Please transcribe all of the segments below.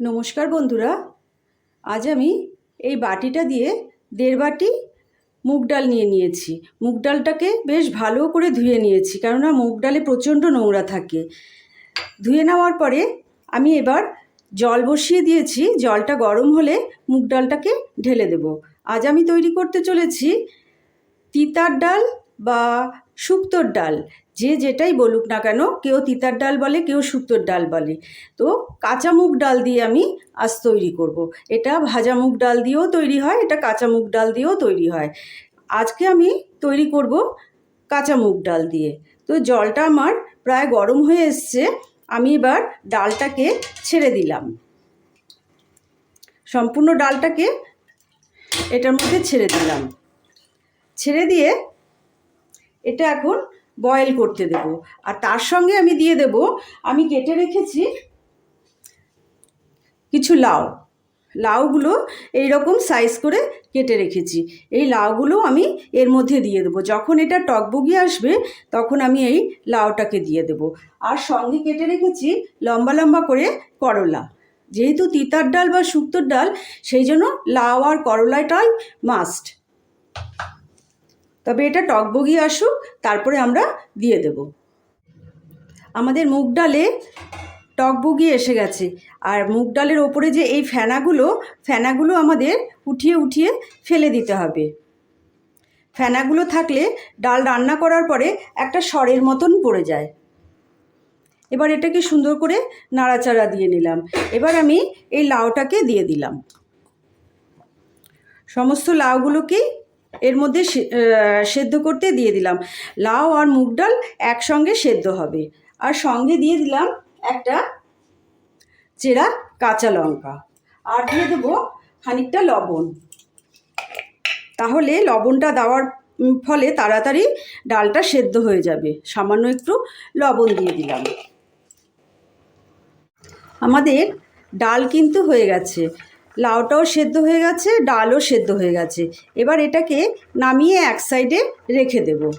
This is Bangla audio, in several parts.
নমস্কার বন্ধুরা, আজ আমি এই বাটিটা দিয়ে দেড় বাটি মুগ ডাল নিয়ে নিয়েছি। মুগ ডালটাকে বেশ ভালো করে ধুয়ে নিয়েছি, কেননা মুগ ডালে প্রচণ্ড নোংরা থাকে। ধুয়ে নেওয়ার পরে আমি এবার জল বসিয়ে দিয়েছি, জলটা গরম হলে মুগ ডালটাকে ঢেলে দেব। আজ আমি তৈরি করতে চলেছি তিতার ডাল বা শুক্তোর ডাল, যে যেটাই বলুক না কেন, কেউ তিতার ডাল বলে, কেউ শুক্তোর ডাল বলে। তো কাঁচা মুগ ডাল দিয়ে আমি আজ তৈরি করব। এটা ভাজা মুগ ডাল দিয়েও তৈরি হয়, এটা কাঁচা মুগ ডাল দিয়েও তৈরি হয়। আজকে আমি তৈরি করব কাঁচা মুগ ডাল দিয়ে। তো জলটা আমার প্রায় গরম হয়ে এসছে, আমি এবার ডালটাকে ছেড়ে দিলাম। সম্পূর্ণ ডালটাকে এটার মধ্যে ছেড়ে দিলাম। ছেড়ে দিয়ে এটা এখন বয়েল করতে দেব। আর তার সঙ্গে আমি দিয়ে দেব, আমি কেটে রেখেছি কিছু লাউ। লাউগুলো এই রকম সাইজ করে কেটে রেখেছি। এই লাউগুলো আমি এর মধ্যে দিয়ে দেবো। যখন এটা টকবগি আসবে, তখন আমি এই লাউটাকে দিয়ে দেবো। আর সঙ্গে কেটে রেখেছি লম্বা লম্বা করে করলা। যেহেতু তিতার ডাল বা শুক্তোর ডাল, সেই জন্য লাউ আর করলাটাই মাস্ট তবে এটা টকবগি আসুক, তারপরে আমরা দিয়ে দেব। আমাদের মুগ ডালে টকবগি এসে গেছে। আর মুগ ডালের ওপরে যে এই ফেনাগুলো ফেনাগুলো আমাদের উঠিয়ে উঠিয়ে ফেলে দিতে হবে। ফেনাগুলো থাকলে ডাল রান্না করার পরে একটা সরের মতন পড়ে যায়। এবার এটাকে সুন্দর করে নাড়াচাড়া দিয়ে নিলাম। এবার আমি এই লাউটাকে দিয়ে দিলাম। সমস্ত লাউগুলোকেই এর মধ্যে সেদ্ধ করতে দিয়ে দিলাম। লাউ আর মুগ ডাল একসঙ্গে সেদ্ধ হবে। আর সঙ্গে দিয়ে দিলাম একটা চেরা কাঁচা লঙ্কা। আর দিয়ে দেবো খানিকটা লবণ। তাহলে লবণটা দেওয়ার ফলে তাড়াতাড়ি ডালটা সেদ্ধ হয়ে যাবে। সামান্য একটু লবণ দিয়ে দিলাম। আমাদের ডাল কিন্তু হয়ে গেছে। লাউটাও সেদ্ধ হয়ে গেছে, ডালও সেদ্ধ হয়ে গেছে। এবার এটাকে নামিয়ে এক সাইডে রেখে দেব।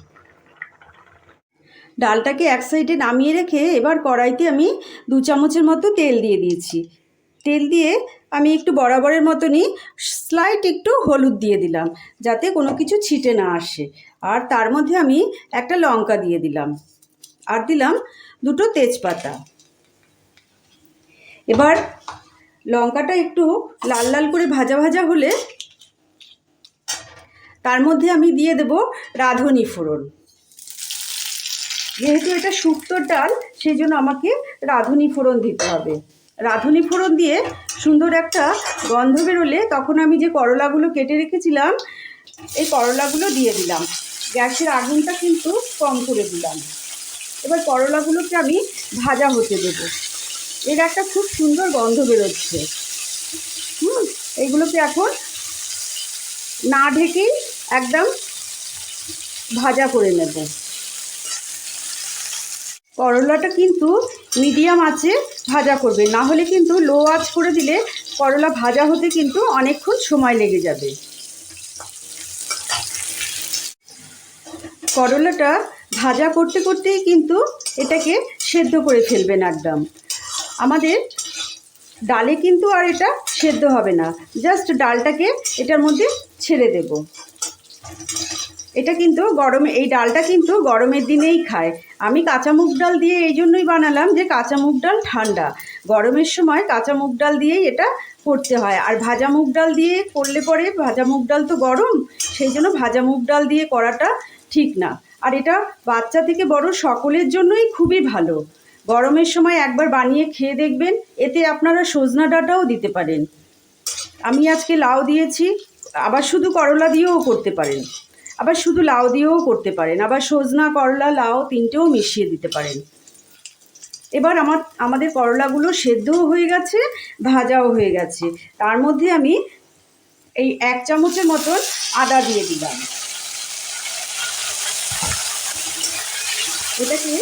ডালটাকে এক সাইডে নামিয়ে রেখে এবার কড়াইতে আমি দু চামচের মতো তেল দিয়ে দিয়েছি। তেল দিয়ে আমি একটু বরাবরের মতনই স্লাইট একটু হলুদ দিয়ে দিলাম, যাতে কোনো কিছু ছিটে না আসে। আর তার মধ্যে আমি একটা লঙ্কা দিয়ে দিলাম। আর দিলাম দুটো তেজপাতা। এবার লঙ্কাটা একটু লাল লাল করে ভাজা ভাজা হলে তার মধ্যে আমি দিয়ে দেব রাঁধুনি ফোড়ন। যেহেতু এটা শুক্তোর ডাল, সেই জন্য আমাকে রাঁধুনি ফোড়ন দিতে হবে। রাঁধুনি ফোড়ন দিয়ে সুন্দর একটা গন্ধ বেরোলে তখন আমি যে করলাগুলো কেটে রেখেছিলাম, এই করলাগুলো দিয়ে দিলাম। গ্যাসের আগুনটা কিন্তু কম করে দিলাম। এবার করলাগুলোকে আমি ভাজা হতে দেবো। এর একটা খুব সুন্দর গন্ধ বেরোচ্ছে। হুম এইগুলোকে এখন না ঢেকেই একদম ভাজা করে নেব। করলাটা কিন্তু মিডিয়াম আঁচে ভাজা করবে। না হলে কিন্তু লো আঁচ করে দিলে করলা ভাজা হতে কিন্তু অনেকক্ষণ সময় লেগে যাবে। করলাটা ভাজা করতে করতেই কিন্তু এটাকে সেদ্ধ করে ফেলবেন একদম। আমাদের ডালে কিন্তু আর এটা সেদ্ধ হবে না। জাস্ট ডালটাকে এটার মধ্যে ছেড়ে দেব। এটা কিন্তু গরমে, এই ডালটা কিন্তু গরমের দিনেই খায়। আমি কাঁচা মুগ ডাল দিয়ে এই জন্যই বানালাম যে কাঁচা মুগ ডাল ঠান্ডা। গরমের সময় কাঁচা মুগ ডাল দিয়েই এটা করতে হয়। আর ভাজা মুগ ডাল দিয়ে করলে পরে ভাজা মুগ ডাল তো গরম, সেই জন্য ভাজা মুগ ডাল দিয়ে করাটা ঠিক না। আর এটা বাচ্চা থেকে বড় সকলের জন্যই খুবই ভালো। গরমের সময় একবার বানিয়ে খেয়ে দেখবেন, এতে আপনারা সজনা ডাঁটাও দিতে পারেন। আমি আজকে লাউ দিয়েছি, আবার শুধু করলা দিয়েও করতে পারেন। আবার শুধু লাউ দিয়েও করতে পারেন, আবার সজনা করলা, লাউ তিনটেও মিশিয়ে দিতে পারেন। এবার আমার, আমাদের করলাগুলো সেদ্ধও হয়ে গেছে, ভাজাও হয়ে গেছে। তার মধ্যে আমি এই এক চামচের মতন আদা দিয়ে দিলাম। এটাকে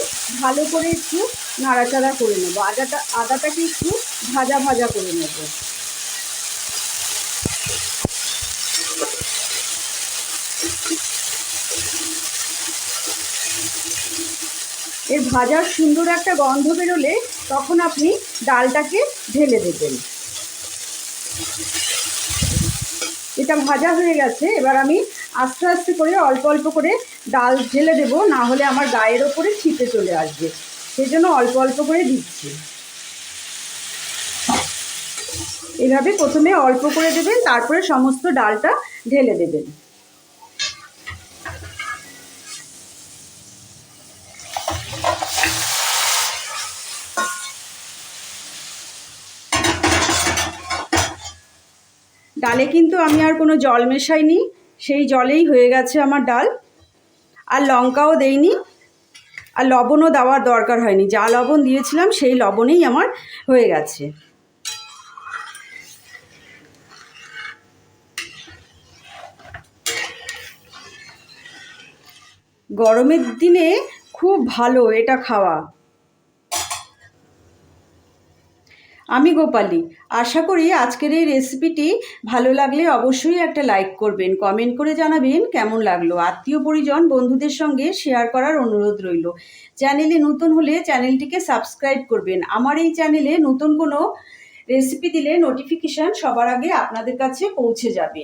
ভালো করে একটু নাড়াচাড়া করে নেব। আদাটা, আদাটাকে একটু ভাজা ভাজা করে নেব। এর ভাজার সুন্দর একটা গন্ধ বেরোলে তখন আপনি ডালটাকে ঢেলে দেবেন। এটা ভাজা হয়ে গেছে, এবার আমি আস্তে আস্তে করে অল্প অল্প করে ডাল ঢেলে দেবো, না হলে আমার গায়ের ওপরে ছিটে চলে আসবে। সেই জন্য অল্প অল্প করে দিচ্ছি। এভাবে প্রথমে অল্প করে দেবেন, তারপরে সমস্ত ডালটা ঢেলে দেবেন। ডালে কিন্তু আমি আর কোনো জল মেশাইনি, সেই জলেই হয়ে গেছে আমার ডাল। আর লঙ্কাও দেইনি, আর লবণও দেওয়ার দরকার হয়নি। যা লবণ দিয়েছিলাম, সেই লবণেই আমার হয়ে গেছে। গরমের দিনে খুব ভালো এটা খাওয়া। আমি গোপালী। আশা করি আজকের এই রেসিপিটি ভালো লাগলে অবশ্যই একটা লাইক করবেন। কমেন্ট করে জানাবেন কেমন লাগল। আত্মীয় পরিজন বন্ধুদের সঙ্গে শেয়ার করার অনুরোধ রইল। চ্যানেলে নতুন হলে চ্যানেলটিকে সাবস্ক্রাইব করবেন। আমার এই চ্যানেলে নতুন কোনো রেসিপি দিলে নোটিফিকেশান সবার আগে আপনাদের কাছে পৌঁছে যাবে।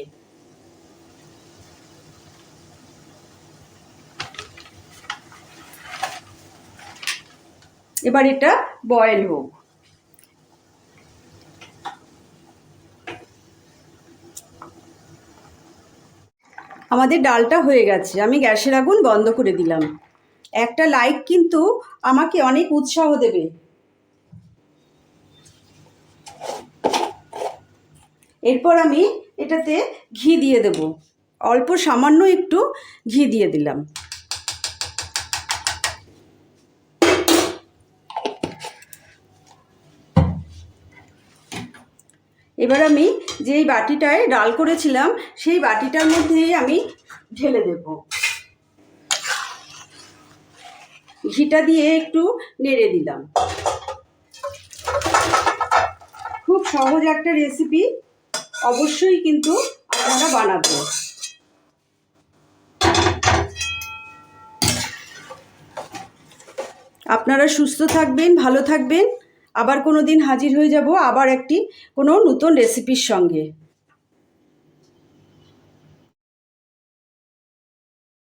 এবার এটা বয়েল হোক। আমাদের ডালটা হয়ে গেছে। আমি গ্যাসের আগুন বন্ধ করে দিলাম। একটা লাইক কিন্তু আমাকে অনেক উৎসাহ দেবে। এরপর আমি এটাতে ঘি দিয়ে দেব। অল্প সামান্য একটু ঘি দিয়ে দিলাম। এবার আমি যেই বাটিটায় ডাল করেছিলাম, সেই বাটিটার মধ্যেই আমি ঢেলে দেব। ঘিটা দিয়ে একটু নেড়ে দিলাম। খুব সহজ একটা রেসিপি, অবশ্যই কিন্তু আপনারা বানাবেন। আপনারা সুস্থ থাকবেন, ভালো থাকবেন। আবার কোনো দিন হাজির হয়ে যাব আবার একটি কোনো নতুন রেসিপির সঙ্গে।